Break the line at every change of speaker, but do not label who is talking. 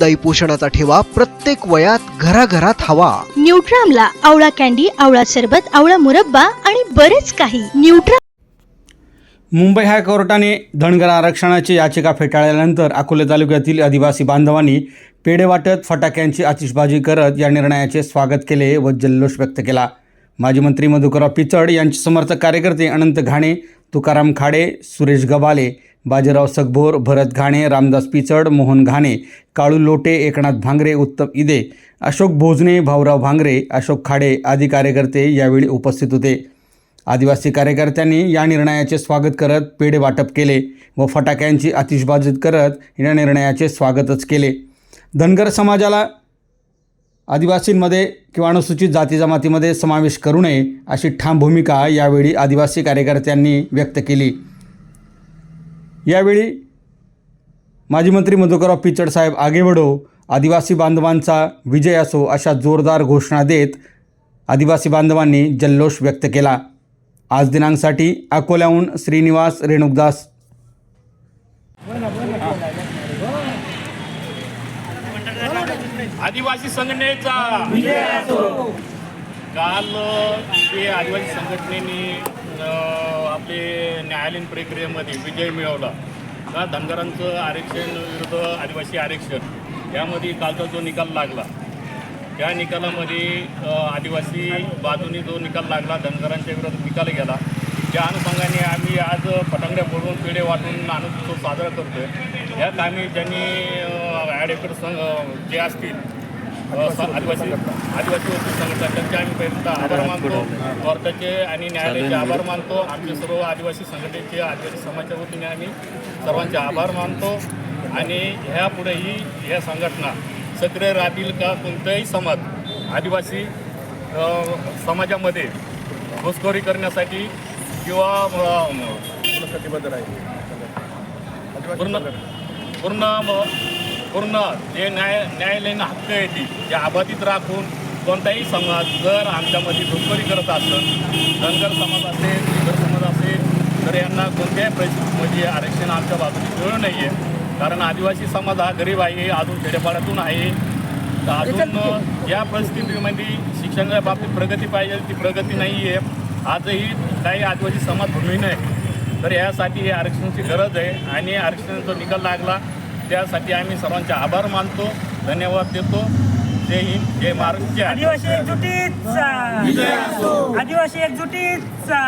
दही पोषणाचा ठेवा प्रत्येक वयात घराघरात हवा.
न्यूट्रामला आवळा कॅन्डी आवळा सरबत आवळा मुरब्बा आणि बरेच काही. न्यूट्रा
मुंबई हायकोर्टाने धनगर आरक्षणाची याचिका फेटाळल्यानंतर अकोले तालुक्यातील आदिवासी बांधवांनी पेढे वाटत फटाक्यांची आतिषबाजी करत या निर्णयाचे स्वागत केले व जल्लोष व्यक्त केला. माजी मंत्री मधुकरराव पिचड यांचे समर्थक कार्यकर्ते अनंत घाणे तुकाराम खाडे सुरेश गबाले बाजीराव सगभोर भरत घाणे रामदास पिचड मोहन घाणे काळू लोटे एकनाथ भांगरे उत्तम इदे अशोक भोजने भाऊराव भांगरे अशोक खाडे आदी कार्यकर्ते यावेळी उपस्थित होते. आदिवासी कार्यकर्त्यांनी या निर्णयाचे स्वागत करत पेढे वाटप केले व फटाक्यांची आतिषबाजी करत या निर्णयाचे स्वागतच केले. धनगर समाजाला आदिवासींमध्ये किंवा अनुसूचित जाती जमातीमध्ये समावेश करू नये अशी ठाम भूमिका यावेळी आदिवासी कार्यकर्त्यांनी व्यक्त केली. यावेळी माजी मंत्री मधुकरराव पिचड साहेब आगे वडो आदिवासी बांधवांचा विजय असो अशा जोरदार घोषणा देत आदिवासी बांधवांनी जल्लोष व्यक्त केला. आज दिनांकसाठी अकोल्याहून श्रीनिवास रेणुकदास.
आदिवासी संघटनेचा. काल ते आदिवासी संघटनेने आपले न्यायालयीन प्रक्रियेमध्ये विजय मिळवला. का? धनगरांचं आरक्षण विरुद्ध आदिवासी आरक्षण. यामध्ये कालचा जो निकाल लागला त्या निकालामध्ये आदिवासी बाजूने जो निकाल लागला धनगरांच्या विरोधात निकाल गेला. त्या अनुषंगाने आम्ही आज फटांगड्या फोडून पेढे वाटून आनंदोत्सव साजरा करतोय. या कामी ज्यांनी ॲडव्होकेट संघ जे असतील आदिवासी आदिवासी वकील संघटना त्यांचे आम्ही पहिल्यांदा आभार मानतो. कोर्टाचे आणि न्यायालयाचे आभार मानतो. आमचे सर्व आदिवासी संघटनेचे आदिवासी समाजाच्या वतीने आम्ही सर्वांचे आभार मानतो. आणि ह्यापुढेही ह्या संघटना सक्रिय राहतील का कोणताही समाज आदिवासी समाजामध्ये घुसखोरी करण्यासाठी किंवा अ, पूर्ण पूर्ण म- पूर्ण जे न्याय न्यायालयीन हक्क येते ते अबाधित राखून कोणताही समाज जर आमच्यामध्ये घुसखोरी करत असेल धनगर समाज असेल इतर समाज असेल तर यांना कोणत्याही परिस्थितीमध्ये आरक्षण आमच्या बाजूने मिळू नाही आहे कारण आदिवासी समाज हा गरीब आहे अजून खेडेपाड्यातून आहे. तर अजून या परिस्थितीमध्ये शिक्षणाच्या बाबतीत प्रगती पाहिजे ती प्रगती नाही आहे. आजही काही आदिवासी समाज भूमी आहे. तर यासाठी हे आरक्षणाची गरज आहे आणि आरक्षणाचा जो निकाल लागला. त्यासाठी आम्ही सर्वांचे आभार मानतो धन्यवाद देतो. जय हिंद जय महाराष्ट्र. जय आदिवासी.
आदिवासी एकजुटीचा आदिवासी एकजुटीचा